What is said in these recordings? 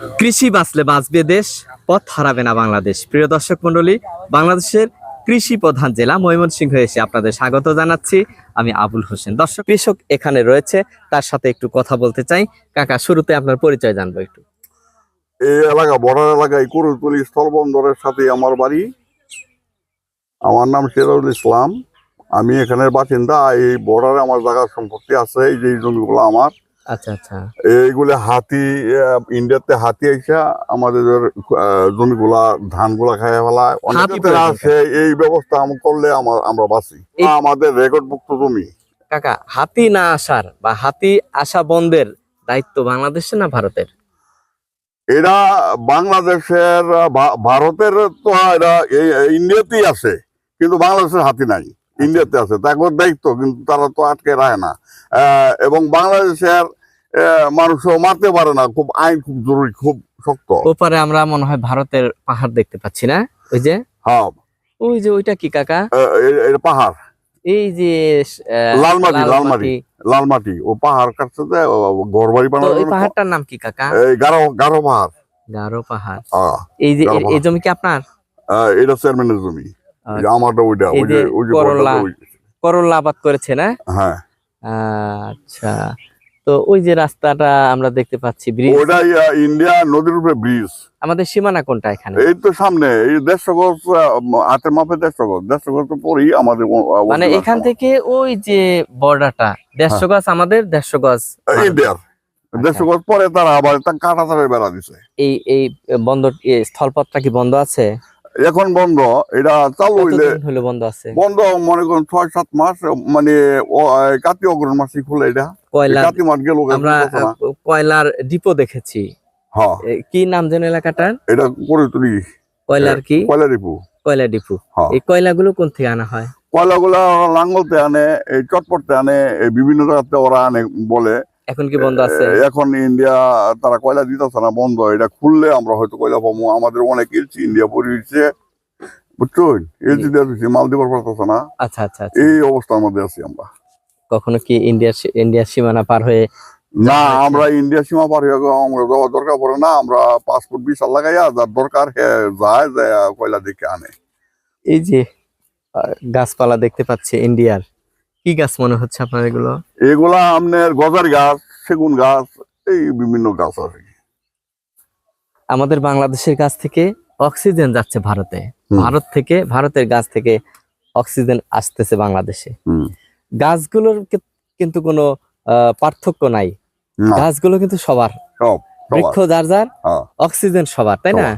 কৃষি বাঁচলে বাঁচবে দেশ, পথ হারাবে না বাংলাদেশ। প্রিয় দর্শক মন্ডলী বাংলাদেশের কৃষি প্রধান জেলা ময়মনসিংহ এসে আপনাদের স্বাগত জানাচ্ছি। আমি আবুল হোসেন। দর্শক, কৃষক এখানে রয়েছে, তার সাথে একটু কথা বলতে চাই। কাকা, শুরুতে আপনার পরিচয় জানব একটু। এই এলাকা, বর্ডার এলাকায় কুরুতলি স্থলবন্দরের সাথে আমার বাড়ি। আমার নাম সিরাজুল ইসলাম। আমি এখানের বাসিন্দা। এই বর্ডারে আমার জায়গা সম্পত্তি আছে, এই যে জমিগুলো আমার। আচ্ছা আচ্ছা। এইগুলো হাতি ইন্ডিয়াতে হাতি এসে আমাদের জমিগুলা ধানগুলা খাইয়ে ফেলায়। হাতি অনেক আছে এই ব্যবস্থা করলে আমার বাঁচি। আমাদের রেকর্ডভুক্ত জমি। কাকা হাতি না আসার বা হাতি আসা বন্ধের দায়িত্ব বাংলাদেশের না ভারতের? এরা বাংলাদেশের ভারতের তো এরা ইন্ডিয়াতেই আছে কিন্তু বাংলাদেশের হাতি নাই। ইন্ডিয়াতে আছে। তাদের দায়িত্ব কিন্তু তারা তো আটকে রায় না। এবং বাংলাদেশের মানুষও মারতে পারে না। খুব আইন খুব জরুরি খুব শক্ত। ওপারে আমরা মনে হয় ভারতের পাহাড় দেখতে পাচ্ছি না? ওই যে? হ্যাঁ। ওই যে ওইটা কি কাকা? পাহাড়। এই যে আহ, লালমাটি, লালমাটি। ও পাহাড় কাটছে যে ঘর বাড়ি তো বানানোর এই পাহাড়টার নাম কি কাকা? এই গারো গারো পাহাড়। গারো পাহাড়। আহ, এই যে এই জমি কি আপনার? এটা চেয়ারম্যানের জমি। এই আমারটা ওইটা ওই যে ওই যে করলা। করল্লা আবাদ করেছে না? হ্যাঁ। আচ্ছা। তো ওই যে রাস্তাটা আমরা দেখতে পাচ্ছি ব্রিজ। আহ, ইন্ডিয়া নদীর উপরে ব্রিজ। আমাদের সীমানা কোনটা এখানে? এই তো সামনে এই দেড়শো গজ হাতের মাপে দেড়শো গজ। দেড়শো গজ পরেই আমাদের মানে এখান থেকে ওই যে বর্ডারটা দেড়শো হ্যাঁ। গজ আমাদের দেড়শো গজ ইন্ডিয়ার। দেড়শো গজ পরে তারা আবার কাটা তারে বেড়া দিছে। এই এই বন্দর স্থলপথটা কি বন্ধ আছে? এখন বন্ধ এটা চালু হইলে হলো বন্ধ আছে? বন্ধ মনে করেন ছয় সাত মাস মানে কাতি অগ্রহণ মাসে খুলে এটা। আমরা কয়লার ডিপো দেখেছি। হ্যাঁ। কি নাম যেন এলাকাটার? এটা কয়লার কি? কয়লা রিপু কয়লা ডিপো। হ্যাঁ। এই কয়লাগুলো কোন থেকে আনা হয়? কয়লাগুলা লাঙ্গলতে আনে এই চটপটতে আনে বিভিন্ন জায়গাতে ওরা আনে বলে। এখন কি বন্ধ আছে? এখন ইন্ডিয়া তারা কয়লা দিতেছে না বন্ধ। এটা খুললে আমরা হয়তো কয়লা পাবো। আমাদের অনেক ইলচি ইন্ডিয়া পরিছে বুঝছ? দিয়ে দিচ্ছি মাল দিবার পারতেছে না। আচ্ছা আচ্ছা আচ্ছা। এই অবস্থার মধ্যে আছি আমরা। কখনো কি ইন্ডিয়ার সী- ইন্ডিয়ার সীমানা পার হয়ে না আমরা ইন্ডিয়া সীমা পার হয়ে আমরা যাওয়ার দরকার পড়ে না আমরা পাসপোর্ট ভিসা লাগাইয়া যার দরকার যায় কয়লা দেখে আনে। এই যে গাছপালা দেখতে পাচ্ছি ইন্ডিয়ার কি গাছ মনে হচ্ছে আপনার এগুলো? এগুলা আপনার গজার গাছ সেগুন গাছ এই বিভিন্ন গাছ আছে আমাদের বাংলাদেশের গাছ থেকে অক্সিজেন যাচ্ছে ভারতে। ভারত থেকে ভারতের গাছ থেকে অক্সিজেন আসতেছে বাংলাদেশে। গাছগুলোর কিন্তু কোনো পার্থক্য নাই। গাছগুলো কিন্তু সবার। বৃক্ষ যার যার হ্যাঁ। অক্সিজেন সবার তাই না?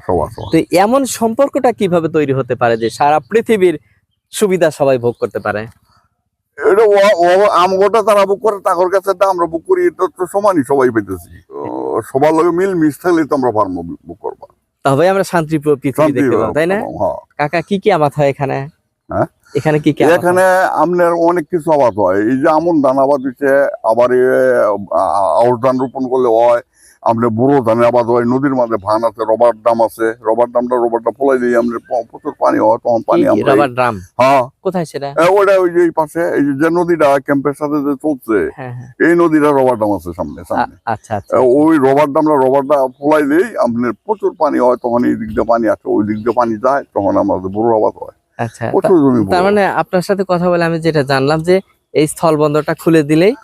তো এমন সম্পর্কটা কীভাবে তৈরি হতে পারে যে সারা পৃথিবীর সুবিধা সবাই ভোগ করতে পারে? এটা আমগোটা তারা বুক করে তাকর কাছে তা আমরা বুক করি এটা তো সমানই সবাই পেতেছি সবার লগে মিল মিস থাকলে তো আমরা ফার্ম বুক করব। তবে আমরা শান্তি পৃথিবী দেখতে পাবো তাই না? হ্যাঁ। কাকা কি কি হয় এখানে? হ্যাঁ? এখানে কি কি এখানে আমনের অনেক কিছু আবাদ হয়। এই যে আমন ধান আবাদ হচ্ছে আবার আউশ ধান রোপণ করলে হয়। আপনার বুড়ো ধানের আবাদ হয় নদীর মাঝে ভান আছে রবার দাম আছে। রবার দামটা রবারটা ফলাই দিয়ে আমাদের প্রচুর পানি হয় তখন পানি আমরা রাবার ড্রাম হ্যাঁ। কোথায় সেটা? ওটা ওই যে পাশে এই যে- নদীটা ক্যাম্পের সাথে যে চলছে হ্যাঁ হ্যাঁ। এই নদীটা রবার দাম আছে সামনে সামনে। আচ্ছা আচ্ছা। ওই রবার দামটা রবারটা ফলাই দিই আপনার প্রচুর পানি হয় তখন এই দিক দিয়ে পানি আসে ওই দিক দিয়ে পানি যায় তখন আমাদের বুড়ো আবাদ হয়। আচ্ছা তার মানে আপনার সাথে কথা বলে আমি যেটা জানলাম যে এই স্থল বন্দরটা খুলে দিলেই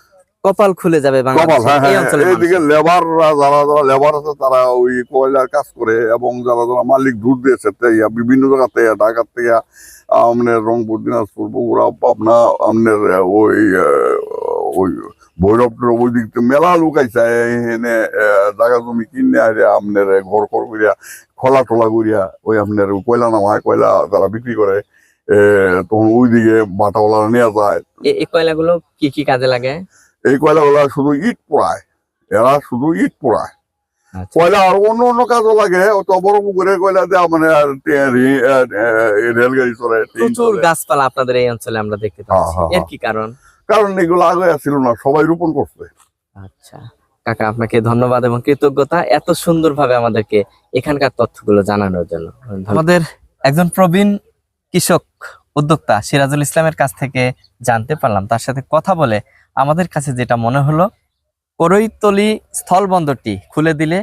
কপাল খুলে যাবে হ্যাঁ হ্যাঁ অঞ্চলের এইদিকে লেবার যারা যারা লেবার আছে তারা ওই কয়লার কাজ করে এবং যারা যারা মালিক দুধ দিয়েছে বিভিন্ন জায়গা থেকে ঢাকা থেকে আপনার রংপুর দিনাজপুর বগুড়া পাবনা আপনার ওই ওই ভৈরব ওই দিক মেলা লোক আইসা জায়গা জমি কিনে আরে আপনার ঘর ঘর করিয়া খোলা টোলা করিয়া ওই আপনার কয়লা নামায় কয়লা তারা বিক্রি করে তখন ওইদিকে বাটাওয়ালা নেওয়া যায়। এই কয়লাগুলো কি কি কাজে লাগে? এই কয়লাগুলা শুধু ইট পোড়ায় এরা শুধু ইট পোড়ায়। আচ্ছা। কয়লা আর অন্য অন্য কাজও লাগে অত বড় পুকুরে কয়লা দেওয়া মানে রেলগাড়ি চলে প্রচুর গাছপালা আপনাদের এই অঞ্চলে আমরা দেখতে পাচ্ছি হ্যাঁ, এর হ্যাঁ। কি কারণ? কারণ এগুলো আগে ছিল না সবাই রোপণ করছে। আচ্ছা কাকা আপনাকে ধন্যবাদ এবং কৃতজ্ঞতা এত সুন্দরভাবে আমাদেরকে এখানকার তথ্যগুলো জানানোর জন্য। আমাদের একজন প্রবীণ কৃষক উদ্যোক্তা সিরাজুল ইসলামের কাছ থেকে জানতে পারলাম। তার সাথে কথা বলে আমাদের কাছে যেটা মনে হলো করৈতলি স্থল বন্দরটি খুলে দিলে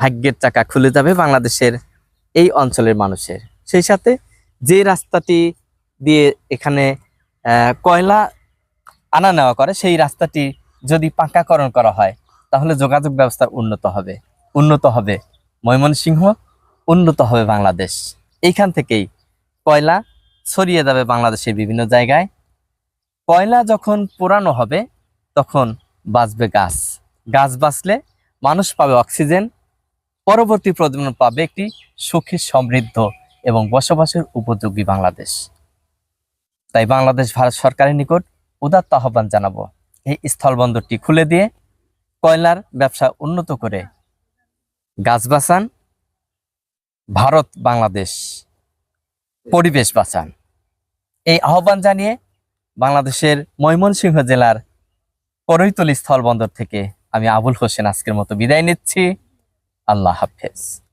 ভাগ্যের চাকা খুলে যাবে বাংলাদেশের এই অঞ্চলের মানুষের। সেই সাথে যে রাস্তাটি দিয়ে এখানে কয়লা আনা নেওয়া করে, সেই রাস্তাটি যদি পাকাকরণ করা হয়, তাহলে যোগাযোগ ব্যবস্থা উন্নত হবে। উন্নত হবে ময়মনসিংহ, উন্নত হবে বাংলাদেশ। এইখান থেকেই কয়লা ছড়িয়ে যাবে বাংলাদেশের বিভিন্ন জায়গায়। কয়লা যখন পোড়ানো হবে, তখন বাঁচবে গাছ। গাছ বাঁচলে মানুষ পাবে অক্সিজেন, পরবর্তী প্রজন্ম পাবে একটি সুখী, সমৃদ্ধ এবং বসবাসের উপযোগী বাংলাদেশ। তাই বাংলাদেশ, ভারত সরকারের নিকট উদাত্ত আহ্বান জানাব। এই স্থলবন্দরটি খুলে দিয়ে কয়লার ব্যবসা উন্নত করে গাছ বাঁচান, ভারত, বাংলাদেশ পরিবেশ বাঁচান। এই আহ্বান জানিয়ে বাংলাদেশের ময়মনসিংহ জেলার করৈতলি স্থলবন্দর থেকে আমি আবুল হোসেন আজকের মতো বিদায় নিচ্ছি। আল্লাহ হাফেজ।